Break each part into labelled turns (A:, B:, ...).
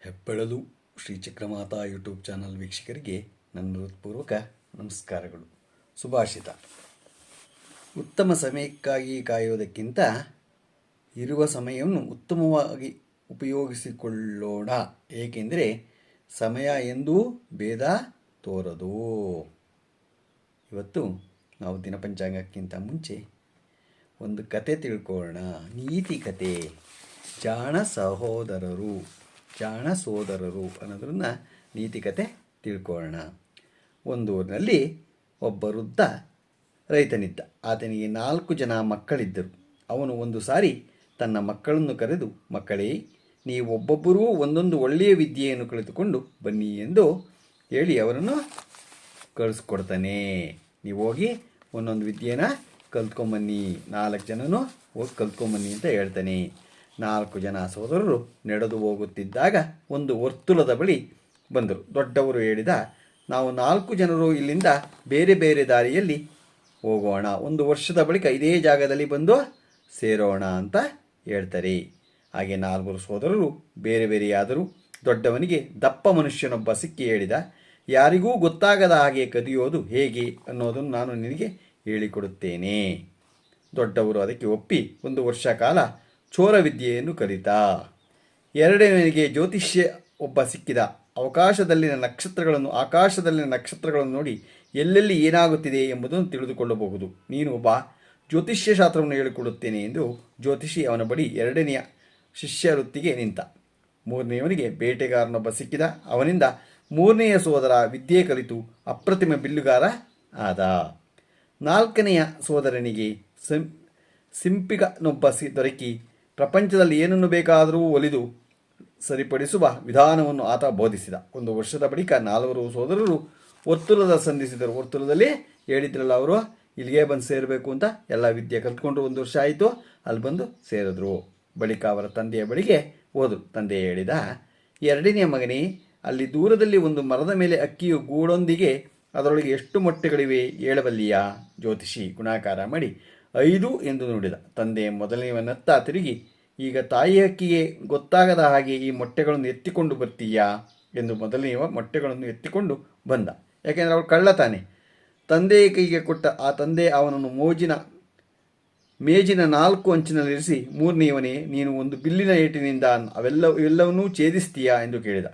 A: ಹೆಬ್ಬೆಳಲು Shri Chakramata YouTube channel ವೀಕ್ಷಕರಿಗೆ ನನ್ನ ಹೃತ್ಪೂರ್ವಕ ನಮಸ್ಕಾರಗಳು. ಸುಭಾಷಿತ. ಉತ್ತಮ ಸಮಯಕ್ಕಾಗಿ ಕಾಯುವುದಕ್ಕಿಂತ ಇರುವ ಸಮಯವನ್ನು ಉತ್ತಮವಾಗಿ ಉಪಯೋಗಿಸಿಕೊಳ್ಳೋಣ. ಏಕೆಂದರೆ ಸಮಯ ಎಂದೂ ಭೇದ ತೋರದು. ಇವತ್ತು ನಾವು ದಿನಪಂಚಾಂಗಕ್ಕಿಂತ ಮುಂಚೆ ಒಂದು ಕತೆ ತಿಳ್ಕೊಳ್ಳೋಣ. ನೀತಿ ಕತೆ. ಜಾಣ ಸಹೋದರರು. ಜಾಣ ಸೋದರರು ಅನ್ನೋದನ್ನು ನೀತಿಕತೆ ತಿಳ್ಕೊಳ್ಳೋಣ. ಒಂದು ಊರಿನಲ್ಲಿ ಒಬ್ಬ ವೃದ್ಧ ರೈತನಿದ್ದ. ಆತನಿಗೆ ನಾಲ್ಕು ಜನ ಮಕ್ಕಳಿದ್ದರು. ಅವನು ಒಂದು ಸಾರಿ ತನ್ನ ಮಕ್ಕಳನ್ನು ಕರೆದು, ಮಕ್ಕಳೇ ನೀವೊಬ್ಬೊಬ್ಬರೂ ಒಂದೊಂದು ಒಳ್ಳೆಯ ವಿದ್ಯೆಯನ್ನು ಕಲಿತುಕೊಂಡು ಬನ್ನಿ ಎಂದು ಹೇಳಿ ಅವರನ್ನು ಕಳಿಸ್ಕೊಡ್ತಾನೆ. ನೀವು ಹೋಗಿ ಒಂದೊಂದು ವಿದ್ಯೆನ ಕಲ್ತ್ಕೊಂಬನ್ನಿ. ನಾಲ್ಕು ಜನನೂ ಹೋಗಿ ಕಲ್ತ್ಕೊಂಬನ್ನಿ ಅಂತ ಹೇಳ್ತಾನೆ. ನಾಲ್ಕು ಜನ ಸೋದರರು ನಡೆದು ಹೋಗುತ್ತಿದ್ದಾಗ ಒಂದು ವರ್ತುಲದ ಬಳಿ ಬಂದರು. ದೊಡ್ಡವರು ಹೇಳಿದ, ನಾವು ನಾಲ್ಕು ಜನರು ಇಲ್ಲಿಂದ ಬೇರೆ ಬೇರೆ ದಾರಿಯಲ್ಲಿ ಹೋಗೋಣ. ಒಂದು ವರ್ಷದ ಬಳಿಕ ಇದೇ ಜಾಗದಲ್ಲಿ ಬಂದು ಸೇರೋಣ ಅಂತ ಹೇಳ್ತಾರೆ. ಹಾಗೆ ನಾಲ್ವರು ಸೋದರರು ಬೇರೆ ಬೇರೆಯಾದರೂ ದೊಡ್ಡವನಿಗೆ ದಪ್ಪ ಮನುಷ್ಯನೊಬ್ಬ ಸಿಕ್ಕಿ ಹೇಳಿದ, ಯಾರಿಗೂ ಗೊತ್ತಾಗದ ಹಾಗೆ ಕದಿಯೋದು ಹೇಗೆ ಅನ್ನೋದನ್ನು ನಾನು ನಿನಗೆ ಹೇಳಿಕೊಡುತ್ತೇನೆ. ದೊಡ್ಡವರು ಅದಕ್ಕೆ ಒಪ್ಪಿ ಒಂದು ವರ್ಷ ಕಾಲ ಚೋರ ವಿದ್ಯೆಯನ್ನು ಕಲಿತ. ಎರಡನೇ ಜ್ಯೋತಿಷ್ಯ ಒಬ್ಬ ಸಿಕ್ಕಿದ. ಅವಕಾಶದಲ್ಲಿನ ನಕ್ಷತ್ರಗಳನ್ನು ಆಕಾಶದಲ್ಲಿನ ನಕ್ಷತ್ರಗಳನ್ನು ನೋಡಿ ಎಲ್ಲೆಲ್ಲಿ ಏನಾಗುತ್ತಿದೆ ಎಂಬುದನ್ನು ತಿಳಿದುಕೊಳ್ಳಬಹುದು. ನೀನು ಒಬ್ಬ ಜ್ಯೋತಿಷ್ಯ ಶಾಸ್ತ್ರವನ್ನು ಹೇಳಿಕೊಡುತ್ತೇನೆ ಎಂದು ಜ್ಯೋತಿಷಿ ಅವನ ಬಳಿ ಎರಡನೆಯ ಶಿಷ್ಯ ವೃತ್ತಿಗೆ ನಿಂತ. ಮೂರನೆಯವನಿಗೆ ಬೇಟೆಗಾರನೊಬ್ಬ ಸಿಕ್ಕಿದ. ಅವನಿಂದ ಮೂರನೆಯ ಸೋದರ ವಿದ್ಯೆ ಕಲಿತು ಅಪ್ರತಿಮ ಬಿಲ್ಲುಗಾರ ಆದ. ನಾಲ್ಕನೆಯ ಸೋದರನಿಗೆ ಸಿಂ ಸಿಂಪಿಗನೊಬ್ಬ ಸಿ, ದೊರಕಿ ಪ್ರಪಂಚದಲ್ಲಿ ಏನನ್ನು ಬೇಕಾದರೂ ಒಲಿದು ಸರಿಪಡಿಸುವ ವಿಧಾನವನ್ನು ಆತ ಬೋಧಿಸಿದ. ಒಂದು ವರ್ಷದ ಬಳಿಕ ನಾಲ್ವರು ಸೋದರರು ಒತ್ತುಲದ ಸಂಧಿಸಿದರು. ಒತ್ತುಲದಲ್ಲಿ ಹೇಳಿದ್ರಲ್ಲ ಅವರು, ಇಲ್ಲಿಗೆ ಬಂದು ಸೇರಬೇಕು ಅಂತ ಎಲ್ಲ ವಿದ್ಯೆ ಕಲ್ತ್ಕೊಂಡು ಒಂದು ವರ್ಷ ಆಯಿತು, ಅಲ್ಲಿ ಬಂದು ಸೇರಿದ್ರು. ಬಳಿಕ ಅವರ ತಂದೆಯ ಬಳಿಗೆ ಹೋದರು. ತಂದೆ ಹೇಳಿದ, ಎರಡನೆಯ ಮಗನಿ, ಅಲ್ಲಿ ದೂರದಲ್ಲಿ ಒಂದು ಮರದ ಮೇಲೆ ಅಕ್ಕಿಯು ಗೂಡೊಂದಿಗೆ ಅದರೊಳಗೆ ಎಷ್ಟು ಮೊಟ್ಟೆಗಳಿವೆ ಹೇಳಬಲ್ಲಿಯಾ? ಜ್ಯೋತಿಷಿ ಗುಣಾಕಾರ ಮಾಡಿ ಐದು ಎಂದು ನುಡಿದ. ತಂದೆ ಮೊದಲನೆಯವನತ್ತ ತಿರುಗಿ, ಈಗ ತಾಯಿ ಹಕ್ಕಿಗೆ ಗೊತ್ತಾಗದ ಹಾಗೆ ಈ ಮೊಟ್ಟೆಗಳನ್ನು ಎತ್ತಿಕೊಂಡು ಬರ್ತೀಯಾ? ಎಂದು ಮೊದಲನೆಯವ ಮೊಟ್ಟೆಗಳನ್ನು ಎತ್ತಿಕೊಂಡು ಬಂದ. ಯಾಕೆಂದರೆ ಅವಳು ಕಳ್ಳ ತಾನೆ. ತಂದೆಯ ಕೈಗೆ ಕೊಟ್ಟ ಆ ತಂದೆ ಅವನನ್ನು ಮೋಜಿನ, ಮೇಜಿನ ನಾಲ್ಕು ಅಂಚಿನಲ್ಲಿರಿಸಿ ಮೂರನೆಯವನೇ, ನೀನು ಒಂದು ಬಿಲ್ಲಿನ ಏಟಿನಿಂದ ಅವೆಲ್ಲ ಎಲ್ಲವನ್ನೂ ಛೇದಿಸ್ತೀಯಾ? ಎಂದು ಕೇಳಿದ.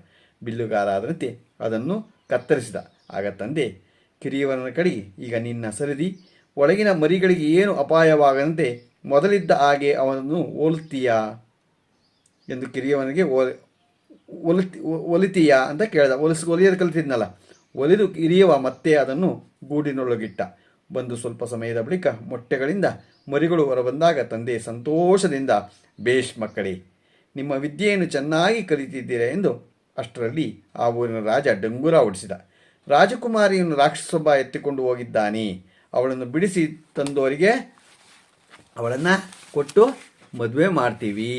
A: ಬಿಲ್ಲುಗಾರ ಆದಂತೆ ಅದನ್ನು ಕತ್ತರಿಸಿದ. ಆಗ ತಂದೆ ಕಿರಿಯವನ ಕಡೆಗೆ, ಈಗ ನಿನ್ನ ಸರಿದಿ ಒಳಗಿನ ಮರಿಗಳಿಗೆ ಏನು ಅಪಾಯವಾಗದಂತೆ ಮೊದಲಿದ್ದ ಹಾಗೆ ಅವನನ್ನು ಹೋಲುತ್ತೀಯಾ? ಎಂದು ಕಿರಿಯವನಿಗೆ ಒಲಿತಿ ಒಲಿತೀಯಾ ಅಂತ ಕೇಳಿದ. ಒಲಿಸ್ ಒಲಿಯೋದು ಕಲಿತಿದ್ನಲ್ಲ. ಒಲಿದು ಕಿರಿಯವ ಮತ್ತೆ ಅದನ್ನು ಗೂಡಿನೊಳಗಿಟ್ಟ. ಬಂದು ಸ್ವಲ್ಪ ಸಮಯದ ಬಳಿಕ ಮೊಟ್ಟೆಗಳಿಂದ ಮರಿಗಳು ಹೊರಬಂದಾಗ ತಂದೆ ಸಂತೋಷದಿಂದ, ಬೇಷ್ ಮಕ್ಕಳೇ, ನಿಮ್ಮ ವಿದ್ಯೆಯನ್ನು ಚೆನ್ನಾಗಿ ಕಲಿತಿದ್ದೀರಾ ಎಂದು ಅಷ್ಟರಲ್ಲಿ ಆ ಊರಿನ ರಾಜ ಡಂಗೂರ ಓಡಿಸಿದ. ರಾಜಕುಮಾರಿಯನ್ನು ರಾಕ್ಷಸೊಬ್ಬ ಎತ್ತಿಕೊಂಡು ಹೋಗಿದ್ದಾನೆ. ಅವಳನ್ನು ಬಿಡಿಸಿ ತಂದವರಿಗೆ ಅವಳನ್ನು ಕೊಟ್ಟು ಮದುವೆ ಮಾಡ್ತೀವಿ.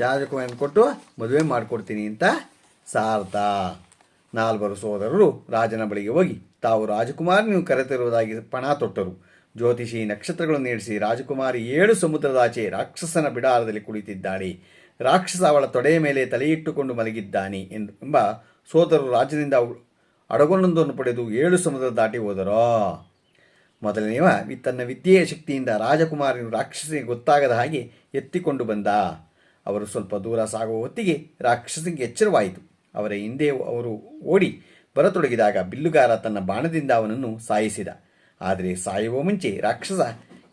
A: ರಾಜಕುಮಾರಿಯನ್ನು ಕೊಟ್ಟು ಮದುವೆ ಮಾಡಿಕೊಡ್ತೀನಿ ಅಂತ ಸಾರ್ಥ. ನಾಲ್ವರು ಸೋದರರು ರಾಜನ ಬಳಿಗೆ ಹೋಗಿ, ತಾವು ರಾಜಕುಮಾರಿಯನ್ನು ಕರೆತಿರುವುದಾಗಿ ಪಣ ತೊಟ್ಟರು. ಜ್ಯೋತಿಷಿ ನಕ್ಷತ್ರಗಳನ್ನು ನೀಡಿಸಿ ರಾಜಕುಮಾರಿ ಏಳು ಸಮುದ್ರದಾಚೆ ರಾಕ್ಷಸನ ಬಿಡಾರದಲ್ಲಿ ಕುಳಿತಿದ್ದಾಳೆ. ರಾಕ್ಷಸ ಅವಳ ತೊಡೆಯ ಮೇಲೆ ತಲೆಯಿಟ್ಟುಕೊಂಡು ಮಲಗಿದ್ದಾನೆ ಎಂದು ಎಂಬ ಸೋದರರು ರಾಜನಿಂದ ಅಡಗೊಂಡೊಂದನ್ನು ಪಡೆದು ಏಳು ಸಮುದ್ರ ದಾಟಿ ಹೋದರೋ. ಮೊದಲನೆಯವ ತನ್ನ ವಿದ್ಯೆಯ ಶಕ್ತಿಯಿಂದ ರಾಜಕುಮಾರಿನ ರಾಕ್ಷಸಿಗೆ ಗೊತ್ತಾಗದ ಹಾಗೆ ಎತ್ತಿಕೊಂಡು ಬಂದ. ಅವರು ಸ್ವಲ್ಪ ದೂರ ಸಾಗುವ ಹೊತ್ತಿಗೆ ರಾಕ್ಷಸಿಗೆ ಎಚ್ಚರವಾಯಿತು. ಅವರ ಹಿಂದೆ ಅವರು ಓಡಿ ಬರತೊಡಗಿದಾಗ ಬಿಲ್ಲುಗಾರ ತನ್ನ ಬಾಣದಿಂದ ಅವನನ್ನು ಸಾಯಿಸಿದ. ಆದರೆ ಸಾಯುವ ಮುಂಚೆ ರಾಕ್ಷಸ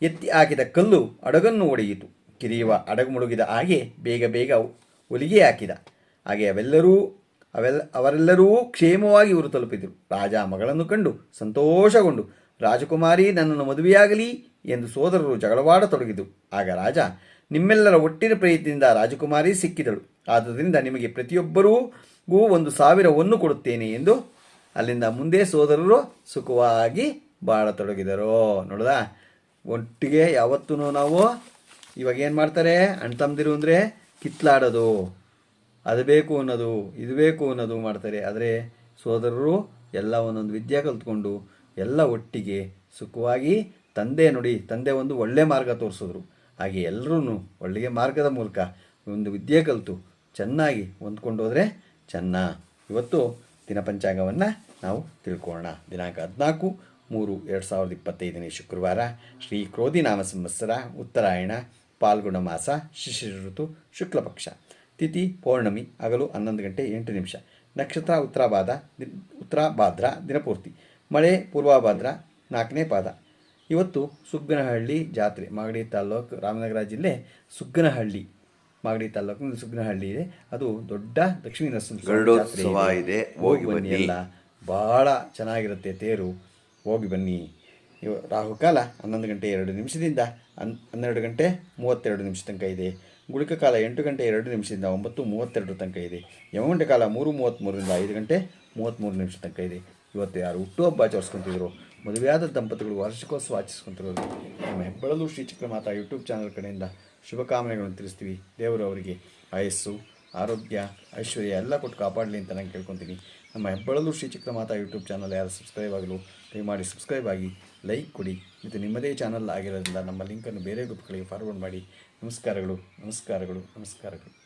A: ಎತ್ತಿ ಹಾಕಿದ ಕಲ್ಲು ಅಡಗನ್ನು ಒಡೆಯಿತು. ಕಿರಿಯುವ ಅಡಗು ಮುಳುಗಿದ ಹಾಗೆ ಬೇಗ ಬೇಗ ಒಲಿಗೆ ಹಾಕಿದ. ಹಾಗೆ ಅವೆಲ್ಲರೂ ಅವೆಲ್ಲ ಅವರೆಲ್ಲರೂ ಕ್ಷೇಮವಾಗಿ ಇವರು ತಲುಪಿದರು ರಾಜ ಮಗಳನ್ನು ಕಂಡು ಸಂತೋಷಗೊಂಡು ರಾಜಕುಮಾರಿ ನನ್ನನ್ನು ಮದುವೆಯಾಗಲಿ ಎಂದು ಸೋದರರು ಜಗಳವಾಡತೊಡಗಿದು. ಆಗ ರಾಜ, ನಿಮ್ಮೆಲ್ಲರ ಒಟ್ಟಿನ ಪ್ರಯತ್ನದಿಂದ ರಾಜಕುಮಾರಿ ಸಿಕ್ಕಿದಳು. ಆದ್ದರಿಂದ ನಿಮಗೆ ಪ್ರತಿಯೊಬ್ಬರಿಗೂ ಒಂದು ಸಾವಿರವನ್ನು ಕೊಡುತ್ತೇನೆ ಎಂದು ಅಲ್ಲಿಂದ ಮುಂದೆ ಸೋದರರು ಸುಖವಾಗಿ ಬಾಳತೊಡಗಿದರು. ನೋಡ್ದ, ಒಟ್ಟಿಗೆ ಯಾವತ್ತೂ ನಾವು ಇವಾಗ ಏನು ಮಾಡ್ತಾರೆ? ಅಣ್ಣ ತಮ್ಮದಿರು ಅಂದರೆ ಕಿತ್ಲಾಡೋದು. ಅದು ಬೇಕು ಅನ್ನೋದು, ಇದು ಬೇಕು ಅನ್ನೋದು ಮಾಡ್ತಾರೆ. ಆದರೆ ಸೋದರರು ಎಲ್ಲ ಒಂದೊಂದು ವಿದ್ಯೆ ಕಲ್ತ್ಕೊಂಡು ಎಲ್ಲ ಒಟ್ಟಿಗೆ ಸುಖವಾಗಿ ತಂದೆ ನೋಡಿ, ತಂದೆ ಒಂದು ಒಳ್ಳೆ ಮಾರ್ಗ ತೋರಿಸಿದ್ರು. ಹಾಗೆ ಎಲ್ಲರೂ ಒಳ್ಳೆಯ ಮಾರ್ಗದ ಮೂಲಕ ಒಂದು ವಿದ್ಯೆ ಕಲಿತು ಚೆನ್ನಾಗಿ ಹೊಂದ್ಕೊಂಡು ಹೋದರೆ ಚೆನ್ನ. ಇವತ್ತು ದಿನ ಪಂಚಾಂಗವನ್ನು ನಾವು ತಿಳ್ಕೊಳ್ಳೋಣ. ದಿನಾಂಕ ಹದಿನಾಲ್ಕು ಮೂರು ಎರಡು ಸಾವಿರದ ಇಪ್ಪತ್ತೈದನೇ ಶುಕ್ರವಾರ, ಶ್ರೀ ಕ್ರೋಧಿ ನಾಮ ಸಂವತ್ಸರ, ಉತ್ತರಾಯಣ, ಪಾಲ್ಗುಣ ಮಾಸ, ಶಿಶಿರ ಋತು ಶುಕ್ಲಪಕ್ಷ ತಿಥಿ, ಪೌರ್ಣಮಿ, ಹಗಲು ಹನ್ನೊಂದು ಗಂಟೆ ಎಂಟು ನಿಮಿಷ. ನಕ್ಷತ್ರ ಉತ್ತರಾಭಾದ ಉತ್ತರಾಭಾದ್ರ ದಿನಪೂರ್ತಿ. ಮಳೆ ಪೂರ್ವಭಾದ್ರ ನಾಲ್ಕನೇ ಪಾದ. ಇವತ್ತು ಸುಗ್ಗನಹಳ್ಳಿ ಜಾತ್ರೆ ಮಾಗಡಿ ತಾಲ್ಲೂಕು ರಾಮನಗರ ಜಿಲ್ಲೆ ಸುಗ್ಗನಹಳ್ಳಿ. ಮಾಗಡಿ ತಾಲ್ಲೂಕಿನ ಸುಗ್ಗನಹಳ್ಳಿ ಇದೆ. ಅದು ದೊಡ್ಡ ಲಕ್ಷ್ಮೀ ನರಸಿಂಹ
B: ಇದೆ, ಹೋಗಿ
A: ಬನ್ನಿ
B: ಬನ್ನಿ.
A: ಎಲ್ಲ. ಭಾಳ ಚೆನ್ನಾಗಿರುತ್ತೆ ತೇರು. ಹೋಗಿ ಬನ್ನಿ. ಇವ ರಾಹುಕಾಲ ಹನ್ನೊಂದು ಗಂಟೆ ಎರಡು ನಿಮಿಷದಿಂದ ಹನ್ ಹನ್ನೆರಡು ಗಂಟೆ ಮೂವತ್ತೆರಡು ನಿಮಿಷ ತನಕ ಇದೆ. ಗುಳಿಕ ಕಾಲ ಎಂಟು ಗಂಟೆ ಎರಡು ನಿಮಿಷದಿಂದ ಒಂಬತ್ತು ಮೂವತ್ತೆರಡು ತನಕ ಇದೆ. ಯಮಗಂಟೆ ಕಾಲ ಮೂರು ಮೂವತ್ತ್ಮೂರರಿಂದ ಐದು ಗಂಟೆ ಮೂವತ್ತ್ಮೂರು ನಿಮಿಷ ತನಕ ಇದೆ. ಇವತ್ತು ಯಾರು ಹುಟ್ಟುಹಬ್ಬ ಆಚರಿಸ್ಕೊತಿದ್ರು ಮದುವೆಯಾದ ದಂಪತಿಗಳು ವಾರ್ಷಿಕೋತ್ಸವ ಆಚರಿಸ್ಕೊಂತಿರೋದು. ನಮ್ಮ ಹೆಬ್ಬಳಲು ಶ್ರೀ ಮಾತಾ ಯೂಟ್ಯೂಬ್ ಚಾನಲ್ ಕಡೆಯಿಂದ ಶುಭಕಾಮನೆಗಳನ್ನು ತಿಳಿಸ್ತೀವಿ. ದೇವರು ಅವರಿಗೆ ಆಯಸ್ಸು, ಆರೋಗ್ಯ, ಐಶ್ವರ್ಯ ಎಲ್ಲ ಕೊಟ್ಟು ಕಾಪಾಡಲಿ ಅಂತ ನಾನು ಕೇಳ್ಕೊತೀನಿ. ನಮ್ಮ ಹೆಬ್ಬಳಲು ಶ್ರೀ ಮಾತಾ ಯೂಟ್ಯೂಬ್ ಚಾನಲ್ ಯಾರು ಸಬ್ಸ್ಕ್ರೈಬ್ ಆಗಲು ದಯಮಾಡಿ ಸಬ್ಸ್ಕ್ರೈಬ್ ಆಗಿ ಲೈಕ್ ಕೊಡಿ. ಮತ್ತು ನಿಮ್ಮದೇ ಚಾನಲ್ ಆಗಿರೋದ್ರಿಂದ ನಮ್ಮ ಲಿಂಕನ್ನು ಬೇರೆ ಗ್ರೂಪ್ಗಳಿಗೆ ಫಾರ್ವರ್ಡ್ ಮಾಡಿ. ನಮಸ್ಕಾರಗಳು ನಮಸ್ಕಾರಗಳು ನಮಸ್ಕಾರಗಳು.